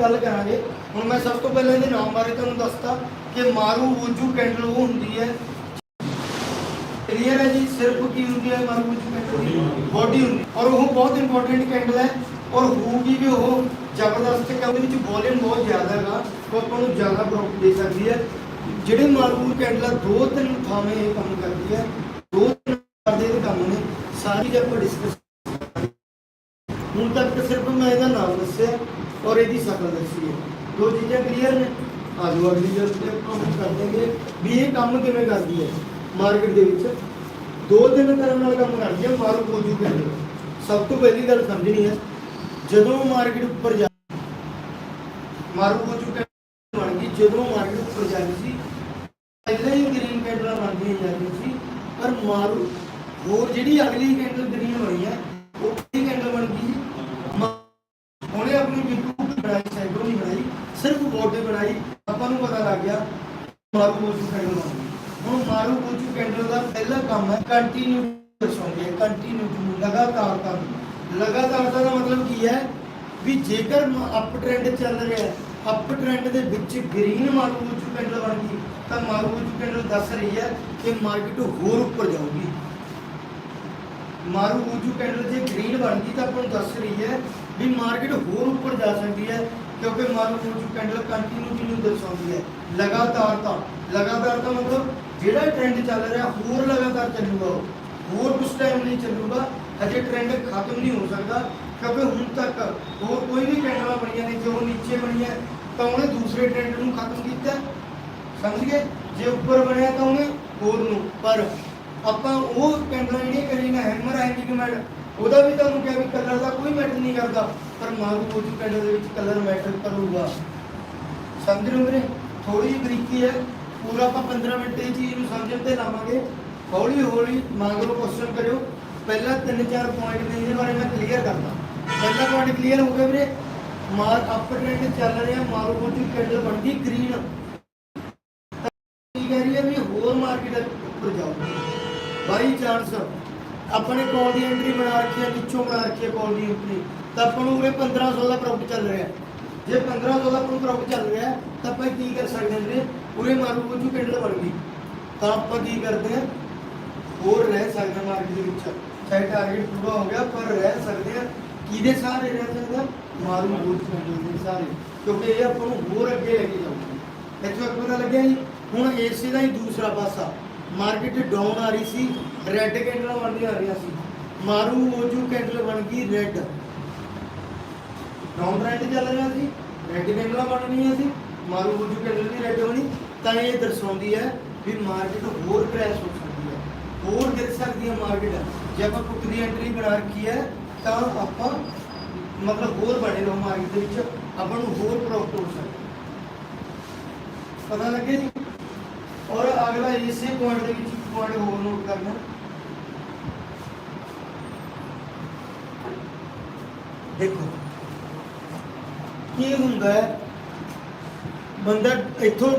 ਗੱਲ ਕਰਾਂਗੇ। ਹੁਣ ਮੈਂ ਸਭ ਤੋਂ ਪਹਿਲਾਂ ਇਹਦੇ ਨਾਮ ਬਾਰੇ ਤੁਹਾਨੂੰ ਦੱਸਤਾ ਕਿ ਮਾਰੂ ਵੂਜੂ ਕੈਂਡਲ ਉਹ ਹੁੰਦੀ ਹੈ। ਕਲੀਅਰ ਹੈ ਜੀ? ਸਿਰਫ ਕੀ ਹੁੰਦੀ ਹੈ ਮਾਰੂ ਵੂਜੂ ਕੈਂਡਲ? ਬੋਡੀ ਹੁੰਦੀ ਔਰ ਉਹ ਬਹੁਤ ਇੰਪੋਰਟੈਂਟ ਕੈਂਡਲ ਹੈ। ਔਰ ਹੋਊਗੀ ਵੀ ਉਹ ਜ਼ਬਰਦਸਤ ਹੈ। ਉਹਦੇ ਵਿੱਚ ਵੋਲਿਊਮ ਬਹੁਤ ਜ਼ਿਆਦਾ ਹੈਗਾ। ਉਹ ਆਪਾਂ ਨੂੰ ਜ਼ਿਆਦਾ ਪ੍ਰੋਫਿਟ ਦੇ ਸਕਦੀ ਹੈ। ਜਿਹੜੇ ਮਾਰੂ ਕੈਂਡਲ ਦੋ ਤਿੰਨ ਥਾਵੇਂ ਇਹ ਕੰਮ ਕਰਦੀ ਹੈ। ਦੋ ਤਿੰਨ ਕਰਦੇ ਇਹ ਕੰਮ ਨੇ। ਸਾਰੀ ਜੇ ਆਪਾਂ ਹੁਣ ਤੱਕ ਸਿਰਫ ਮੈਂ ਇਹਦਾ ਨਾਮ ਦੱਸਿਆ ਔਰ ਇਹਦੀ ਸ਼ਕਲ ਦੱਸੀ ਹੈ। ਦੋ ਚੀਜ਼ਾਂ ਕਲੀਅਰ ਨੇ। ਆਜੋ ਅਗਲੀ ਜਲ ਤੇ ਆਪਾਂ ਕਰ ਦੇਂਗੇ ਵੀ ਇਹ ਕੰਮ ਕਿਵੇਂ ਕਰਦੀ ਹੈ। ਮਾਰਕੀਟ ਦੇ ਵਿੱਚ ਦੋ ਤਿੰਨ ਤਰ੍ਹਾਂ ਨਾਲ ਕੰਮ ਕਰਦੀ ਹੈ, ਮਾਰੂ ਕੋਜੂ ਕਹਿੰਦੇ ਸਭ ਤੋਂ ਪਹਿਲੀ ਗੱਲ ਸਮਝਣੀ ਹੈ, ਜਦੋਂ ਮਾਰਕੀਟ ਉੱਪਰ ਜਾ ਮਾਰੂ ਕੋਜੂ ਕਹਿੰਦੇ ਬਣ ਗਈ, ਜਦੋਂ ਮਾਰਕੀਟ ਉੱਪਰ ਜਾਂਦੀ ਸੀ, ਪਹਿਲਾਂ ਹੀ ਗ੍ਰੀਨ ਕੈਂਡਲਾਂ ਬਣਦੀਆਂ ਜਾਂਦੀਆਂ ਸੀ, ਪਰ ਮਾਰੂ ਹੋਰ ਜਿਹੜੀ ਅਗਲੀ ਕੈਂਡਲ ਗ੍ਰੀਨ ਹੋਈ ਹੈ, ਉਹ ਕੈਂਡਲ ਸਿਰਫ ਬੋਡੀ ਬਣਾਈ, ਆਪਾਂ ਨੂੰ ਪਤਾ ਲੱਗ ਗਿਆ, ਮਾਰੂ ਕੋਚੂ ਕੈਂਡਲ ਹੁਣ ਮਾਰੂ ਕੋਚੂ ਕੈਂਡਲ ਦਾ ਪਹਿਲਾ ਕੰਮ ਹੈ ਕੰਟੀਨਿਊ ਦਰਸਾਉਂਦੀ ਹੈ ਕੰਟੀਨਿਊ ਲਗਾਤਾਰ ਕੰਮ। ਲਗਾਤਾਰਤਾ ਦਾ ਮਤਲਬ ਕੀ ਹੈ ਵੀ ਜੇਕਰ ਅਪ ਟ੍ਰੈਂਡ ਚੱਲ ਰਿਹਾ ਹੈ ਅਪ ਟ੍ਰੈਂਡ ਦੇ ਵਿੱਚ ਗ੍ਰੀਨ ਮਾਰੂ ਕੋਚੂ ਕੈਂਡਲ ਬਣ ਗਈ, ਤਾਂ ਮਾਰੂ ਕੋਚੂ ਕੈਂਡਲ ਦੱਸ ਰਹੀ ਹੈ ਕਿ ਮਾਰਕੀਟ ਹੋਰ ਉੱਪਰ ਜਾਊਗੀ। ਮਾਰੂ ਵੂਜੂ ਕੈਂਡਲ ਜੇ ਗ੍ਰੀਨ ਬਣਦੀ ਤਾਂ ਆਪਾਂ ਨੂੰ ਦੱਸ ਰਹੀ ਹੈ ਵੀ ਮਾਰਕੀਟ ਹੋਰ ਉੱਪਰ ਜਾ ਸਕਦੀ ਹੈ, ਕਿਉਂਕਿ ਮਾਰੂ ਵੂਜੂ ਕੈਂਡਲ ਕੰਟੀਨਿਊਟੀ ਨੂੰ ਦਰਸਾਉਂਦੀ ਹੈ? ਲਗਾਤਾਰਤਾ ਲਗਾਤਾਰਤਾ ਮਤਲਬ ਜਿਹੜਾ ਟ੍ਰੈਂਡ ਚੱਲ ਰਿਹਾ, ਹੋਰ ਲਗਾਤਾਰ ਚੱਲੂਗਾ ਹੋਰ ਕੁਝ ਟਾਈਮ ਨਹੀਂ ਚੱਲੂਗਾ ਅਜੇ ਟ੍ਰੈਂਡ ਖਤਮ ਨਹੀਂ ਹੋ ਸਕਦਾ, ਕਿਉਂਕਿ ਹੁਣ ਤੱਕ ਹੋਰ ਕੋਈ ਵੀ ਕੈਂਡਲਾਂ ਬਣੀਆਂ ਨੇ, ਜੋ ਨੀਚੇ ਬਣੀਆਂ, ਤਾਂ ਉਹਨੇ ਦੂਸਰੇ ਟ੍ਰੈਂਡ ਨੂੰ ਖਤਮ ਕੀਤਾ। ਸਮਝ ਗਏ? ਜੇ ਉੱਪਰ ਬਣਿਆ ਤਾਂ ਉਹਨੇ ਹੋਰ ਨੂੰ। ਪਰ ਆਪਾਂ ਉਹ ਕੈਂਡਲਾਂ ਹੈਮਰ ਹੈਂਡਿੰਗਮੈਂਟ ਉਹਦਾ ਵੀ ਤੁਹਾਨੂੰ ਕਿਹਾ ਵੀ ਕਲਰ ਦਾ ਕੋਈ ਮੈਟਰ ਨਹੀਂ ਕਰਦਾ, ਪਰ ਮਾਰੂ ਕੋਚੂ ਕੈਂਡਲ ਦੇ ਵਿੱਚ ਕਲਰ ਮੈਟਰ ਕਰੂਗਾ ਸਮਝ ਰਹੇ ਹੋ ਵੀਰੇ? ਥੋੜੀ ਜਿਹੀ ਬਰੀਕੀ ਹੈ। ਪੂਰਾ ਆਪਾਂ 15 ਮਿੰਟ ਇਹ ਚੀਜ਼ ਨੂੰ ਸਮਝਣ ਤੇ ਲਾਵਾਂਗੇ। ਹੌਲੀ ਹੌਲੀ ਮੰਗਰੋ ਕੁਐਸਚਨ ਕਰਿਓ। ਪਹਿਲਾਂ ਤਿੰਨ ਚਾਰ ਪੁਆਇੰਟ ਨੇ, ਇਹਦੇ ਬਾਰੇ ਮੈਂ ਕਲੀਅਰ ਕਰਦਾ। ਪਹਿਲਾ ਪੁਆਇੰਟ ਕਲੀਅਰ ਹੋ ਗਿਆ ਵੀਰੇ। ਮਾਰ ਅਪ ਟ੍ਰੈਂਡ ਚੱਲ ਰਿਹਾ, ਮਾਰੂ ਕੋਚੂ ਕੈਂਡਲ ਬਣਦੀ ਗ੍ਰੀਨ ਕਹਿ ਰਹੀ ਹੈ ਵੀ ਹੋਰ ਮਾਰਕੀਟ ਉੱਪਰ ਜਾਊਗੀ ਬਾਈ ਚਾਂਸ ਆਪਣੇ ਕਾਲ ਦੀ ਐਂਟਰੀ ਬਣਾ ਰੱਖੀ ਹੈ ਨੀਚੋਂ ਬਣਾ ਰੱਖੀ ਹੈ ਕਾਲ ਦੀ ਐਂਟਰੀ ਤਾਂ ਆਪਾਂ ਨੂੰ ਉਰੇ 1500 ਦਾ ਪ੍ਰੋਫਿਟ ਚੱਲ ਰਿਹਾ। ਜੇ 1500 ਦਾ ਆਪਾਂ ਨੂੰ ਪ੍ਰੋਫਿਟ ਚੱਲ ਰਿਹਾ, ਤਾਂ ਆਪਾਂ ਕੀ ਕਰ ਸਕਦੇ ਹਾਂ ਵੀਰੇ? ਉਰੇ ਮਾਰੂ ਕੋਚੂ ਕੈਂਡਲ ਬਣ ਗਈ। ਤਾਂ ਆਪਾਂ ਕੀ ਕਰਦੇ ਹਾਂ? ਹੋਰ ਰਹਿ ਸਕਦੇ ਮਾਰਕੀਟ ਦੇ ਵਿੱਚ। ਚਾਹੇ ਟਾਰਗੇਟ ਪੂਰਾ ਹੋ ਗਿਆ ਪਰ ਰਹਿ ਸਕਦੇ ਹਾਂ। ਕਿਹਦੇ ਸਾਰੇ ਰਹਿ ਸਕਦੇ ਹਾਂ? ਮਾਰੂ ਕੋਚੂ ਕੈਂਡਲ ਸਾਰੇ। ਕਿਉਂਕਿ ਇਹ ਆਪਾਂ ਨੂੰ ਹੋਰ ਅੱਗੇ ਲੈ ਕੇ ਜਾਊਗਾ। ਇੱਥੋਂ ਇੱਕ ਪਤਾ ਲੱਗਿਆ ਜੀ। ਹੁਣ ਏਸੀ ਦਾ ਹੀ ਦੂਸਰਾ ਪਾਸਾ। ਮਾਰਕੀਟ ਡਾਊਨ ਆ ਰਹੀ ਸੀ ਰੈੱਡ ਕੈਂਡਲਾਂ ਬਣਦੀਆਂ ਆ ਰਹੀਆਂ ਸੀ। ਮਾਰੂ ਓਜੂ ਕੈਂਡਲ ਬਣ ਗਈ ਰੈੱਡ ਡਾਊਨ ਟ੍ਰੈਂਡ ਚੱਲ ਰਿਹਾ ਸੀ ਰੈੱਡ ਕੈਂਡਲਾਂ ਬਣਨੀਆਂ ਸੀ, ਮਾਰੂ ਓਜੂ ਕੈਂਡਲ ਵੀ ਰੈੱਡ ਹੋਣੀ। ਤਾਂ ਇਹ ਦਰਸਾਉਂਦੀ ਹੈ ਵੀ ਮਾਰਕੀਟ ਹੋਰ ਕ੍ਰੈਸ਼ ਹੋ ਸਕਦੀ ਹੈ, ਹੋਰ ਗਿਰ ਸਕਦੀ ਹੈ ਮਾਰਕੀਟ। ਜੇ ਆਪਾਂ ਪੁੱਟ ਦੀ ਐਂਟਰੀ ਬਣਾ ਰੱਖੀ ਹੈ, ਤਾਂ ਆਪਾਂ ਮਤਲਬ ਹੋਰ ਬਣੇ ਰਹੋ ਮਾਰਕੀਟ ਦੇ ਵਿੱਚ, ਆਪਾਂ ਨੂੰ ਹੋਰ ਪ੍ਰੋਫਿਟ ਹੋ ਸਕਦਾ ਪਤਾ ਲੱਗੇ ਜੀ? ਅਗਲਾ ਇਸੇ ਪੁਆਇੰਟ ਦੇ ਵਿੱਚ ਪੁਆਇੰਟ ਹੋਰ ਨੋਟ ਕਰਨਾ। ਦੇਖੋ, ਕੀ ਹੁੰਦਾ ਹੈ? ਬੰਦਾ ਇੱਥੋਂ